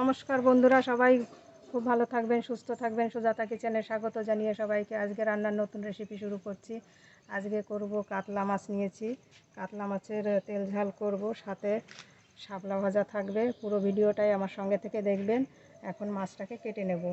নমস্কার বন্ধুরা, সবাই খুব ভালো থাকবেন, সুস্থ থাকবেন। সুজাতা কিচেনে স্বাগত জানিয়ে সবাইকে আজকে রান্নার নতুন রেসিপি শুরু করছি। আজকে করব কাতলা মাছ নিয়েছি। কাতলা মাছের তেল ঝাল করব, সাথে শাপলা ভাজা থাকবে। পুরো ভিডিওটাই আমার সঙ্গে থেকে দেখবেন। এখন মাছটাকে কেটে নেব।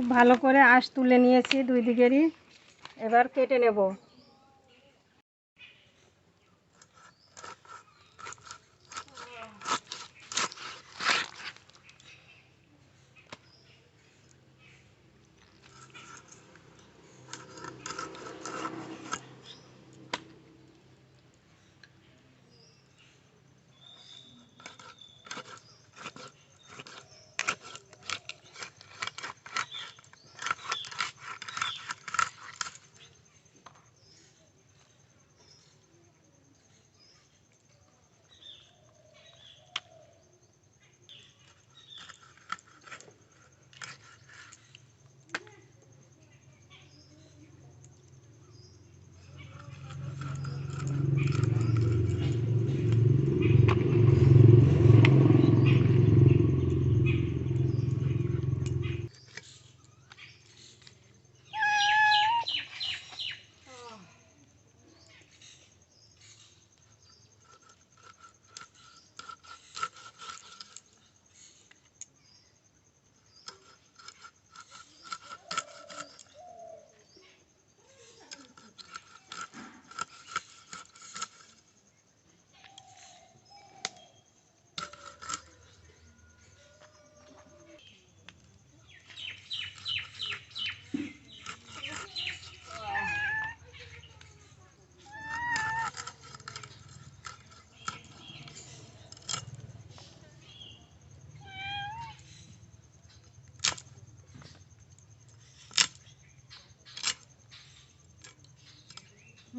খুব ভালো করে আঁশ তুলে নিয়েছি দুই দিকেরই। এবার কেটে নেব।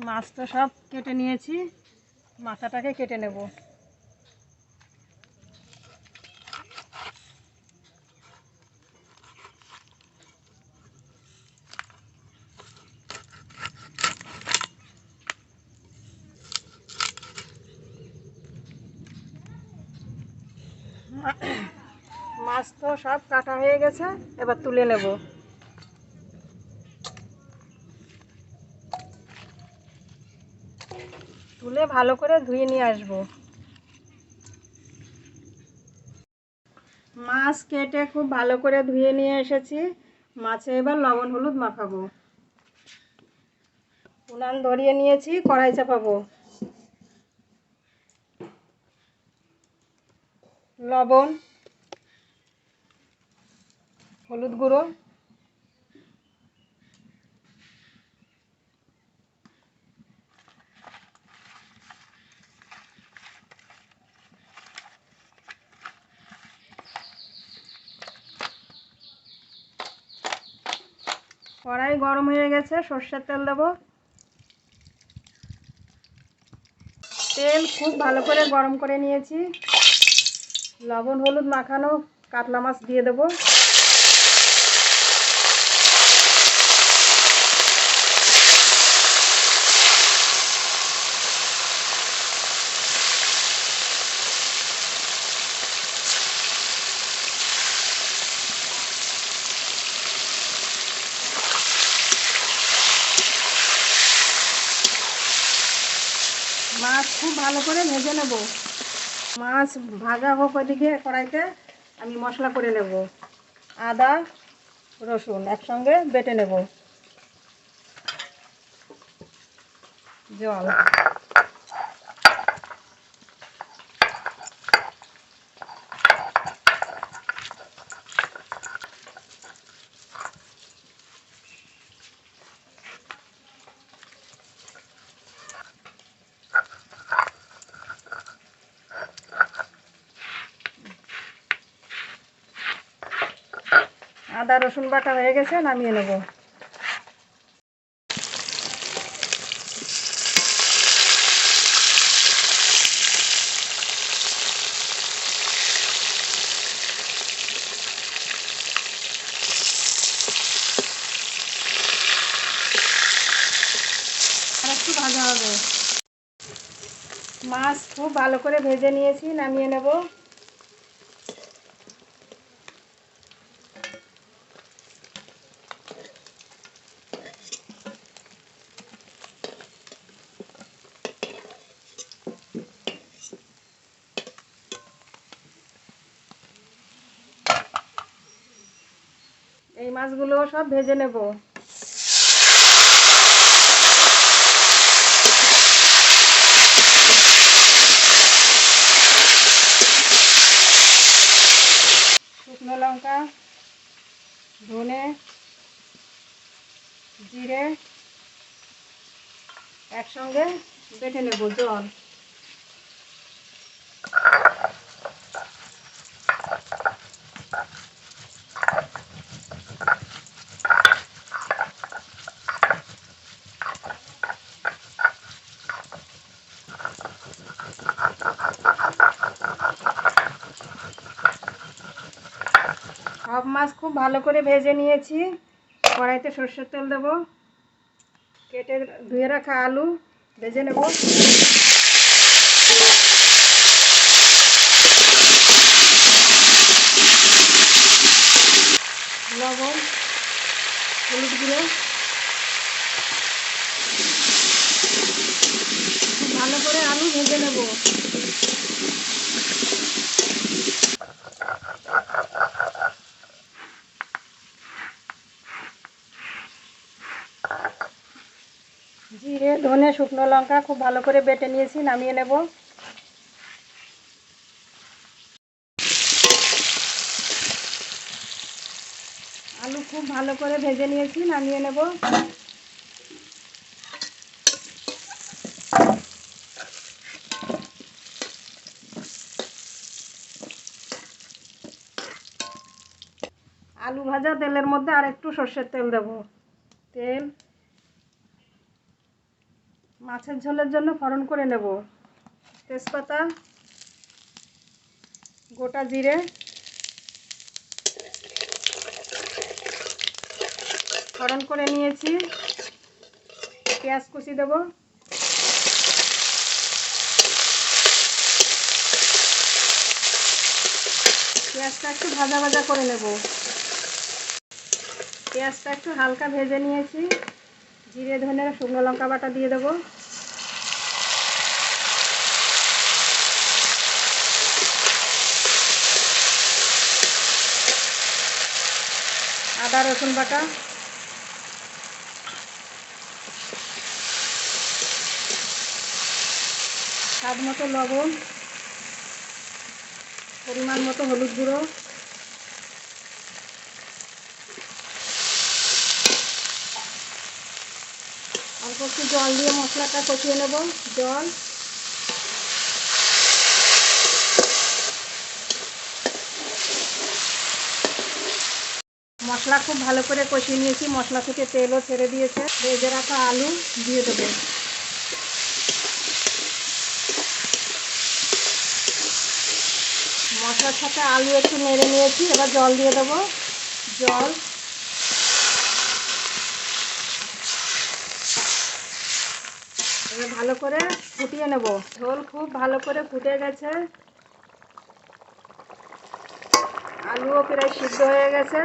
মাছ তো সব কেটে নিয়েছি। মাথাটাকে কেটে নেব। মাছ তো সব কাটা হয়ে গেছে, এবার তুলে নেব। তুলে ভালো করে ধুয়ে নিয়ে আসব। মাছ কেটে খুব ভালো করে ধুয়ে নিয়ে এসেছি। মাছে এবার লবণ হলুদ মাখাবো। উনান ধরিয়ে নিয়েছি, কড়াই চাপাবো। লবণ, হলুদ গুঁড়ো। কড়াই গরম হয়ে গেছে, সর্ষের তেল দেবো। তেল খুব ভালো করে গরম করে নিয়েছি। লবণ, হলুদ মাখানো কাতলা মাছ দিয়ে দেবো মাছ খুব ভালো করে ভেজে নেব। মাছ ভাজা হোক ওইদিকে কড়াইতে, আমি মশলা করে নেব। আদা, রসুন একসঙ্গে বেটে নেব। জল। আদা, রসুন বাটা হয়ে গেছে, নামিয়ে নেব। হবে। মাছ খুব ভালো করে ভেজে নিয়েছি, নামিয়ে নেব। এই মাছগুলো সব ভেজে নেব। শুকনো লঙ্কা ধনে জিরে একসঙ্গে বেটে নেব জল। সব মাছ খুব ভালো করে ভেজে নিয়েছি। কড়াইতে সর্ষের তেল দেবো। কেটে ধুয়ে রাখা আলু, ভেজে নেব লবণ হলুদ গুঁড়ো খুব ভালো করে আলু ভেজে নেব জিরে ধনে, শুকনো লঙ্কা খুব ভালো করে বেটে নিয়েছি, নামিয়ে নেব। আলু খুব ভালো করে ভেজে নিয়েছি, নামিয়ে নেব আলু ভাজা তেলের মধ্যে আর একটু সর্ষের তেল দেব। তেল মাছের ঝোলের জন্য ফোড়ন করে নেব। তেজপাতা, গোটা জিরে, ফোড়ন করে নিয়েছি। পেঁয়াজ কুচি দেব। পেঁয়াজটা একটু ভাজা ভাজা করে নেব। পেঁয়াজটা একটু হালকা ভেজে নিয়েছি। জিরে, ধনে, শুকনো লঙ্কা বাটা দিয়ে দেবো। আদা, রসুন বাটা। স্বাদ মতো লবণ। পরিমাণ মতো হলুদ গুঁড়ো। একটু জল দিয়ে মশলাটা কষিয়ে নেব, জল। মশলা খুব ভালো করে কষিয়ে নিয়েছি, মশলা থেকে তেলও ছেড়ে দিয়েছে। ভেজে রাখা আলু দিয়ে দেবো। মশলার সাথে আলু একটু নেড়ে নিয়েছি, এবার জল দিয়ে দেবো। জল। এবার ভালো করে ফুটিয়ে নেব। ঝোল খুব ভালো করে ফুটে গেছে। আলুও প্রায় সিদ্ধ হয়ে গেছে।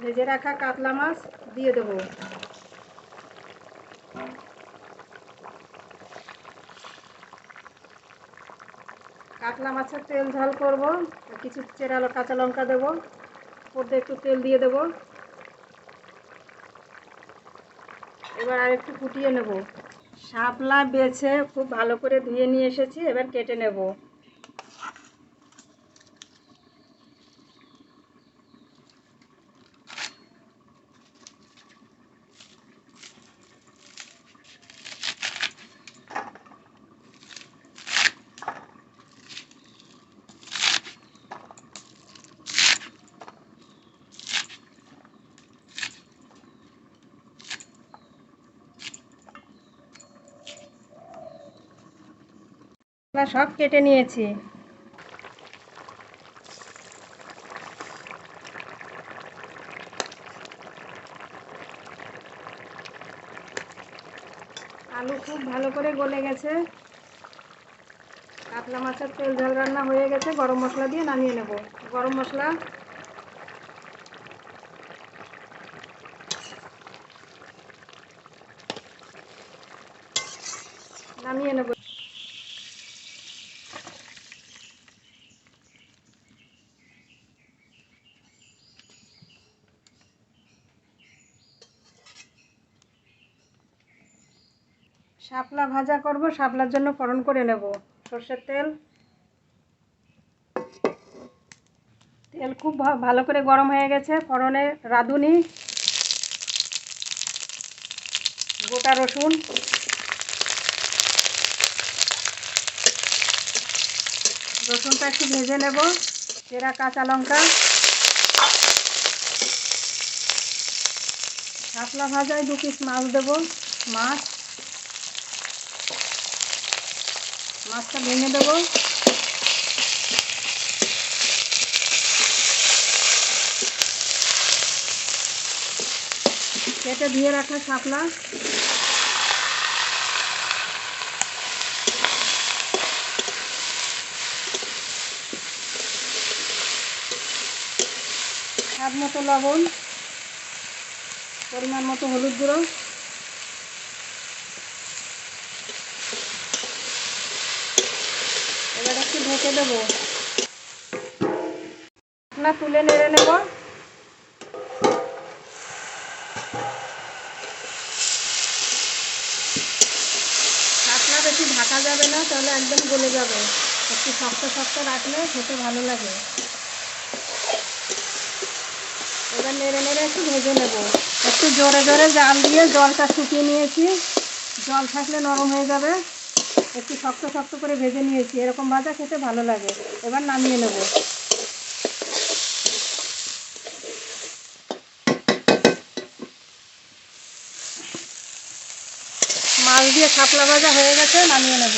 ভেজে রাখা কাতলা মাছ দিয়ে দেবো। কাতলা মাছের তেল ঝাল করব, কিছু চেরালো কাঁচা লঙ্কা দেবো ওতে একটু তেল দিয়ে দেবো। এবার আর একটু ফুটিয়ে নেব। শাপলা বেছে খুব ভালো করে ধুয়ে নিয়ে এসেছি এবার কেটে নেব। এবার সব কেটে নিয়েছি। আলু খুব ভালো করে গলে গেছে। কাতলা মাছের তেল ঝাল রান্না হয়ে গেছে। গরম মশলা দিয়ে নামিয়ে নেব। গরম মশলা নামিয়ে নেব শাপলা ভাজা করব, শাপলার জন্য ফোড়ন করে নেব। সর্ষের তেল। তেল খুব ভালো করে গরম হয়ে গেছে। ফোড়নে রাঁধুনি। গোটা রসুন। রসুনটা একটু ভেজে নেব। চেরা কাঁচা লঙ্কা। শাপলা ভাজায় দু পিস মাছ দেবো। মাছ। মাছটা ভেঙে দেবো। কেটে ধুয়ে রাখা শাপলা। স্বাদ মতো লবণ পরিমাণ মতো হলুদ গুঁড়ো এবার একটু ঢেকে দেবো। না, তুলে নেড়ে নেব। শাকলা বেশি ঢাকা যাবে না, তাহলে একদম গলে যাবে। একটু শক্ত শক্ত রাখলে খেতে ভালো লাগে। এবার নেড়ে নেড়ে একটু ভেজে নেব। একটু জোরে জোরে জাল দিয়ে জলটা শুকিয়ে নিয়েছি। জল থাকলে নরম হয়ে যাবে। একটু শক্ত শক্ত করে ভেজে নিয়েছি। এরকম ভাজা খেতে ভালো লাগে। এবার নামিয়ে নেব। মাছ দিয়ে খাপলা ভাজা হয়ে গেছে, নামিয়ে নেব।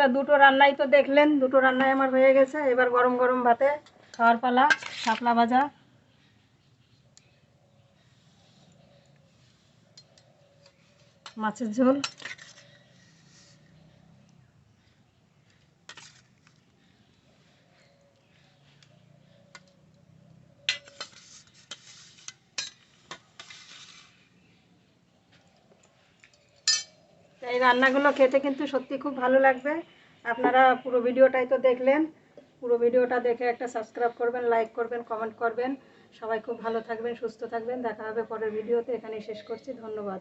বন্ধুরা দুটো রান্নাই তো দেখলেন, দুটো রান্নাই আমার হয়ে গেছে। এবার গরম গরম ভাতে খাওয়ার পালা, শাপলা ভাজা। মাছের ঝোল। এই রান্নাগুলো খেতে কিন্তু সত্যি খুব ভালো লাগবে। আপনারা পুরো ভিডিওটাই তো দেখলেন। পুরো ভিডিওটা দেখে একটা সাবস্ক্রাইব করবেন লাইক করবেন কমেন্ট করবেন। সবাই খুব ভালো থাকবেন, সুস্থ থাকবেন। দেখা হবে পরের ভিডিওতে। এখানেই শেষ করছি। ধন্যবাদ।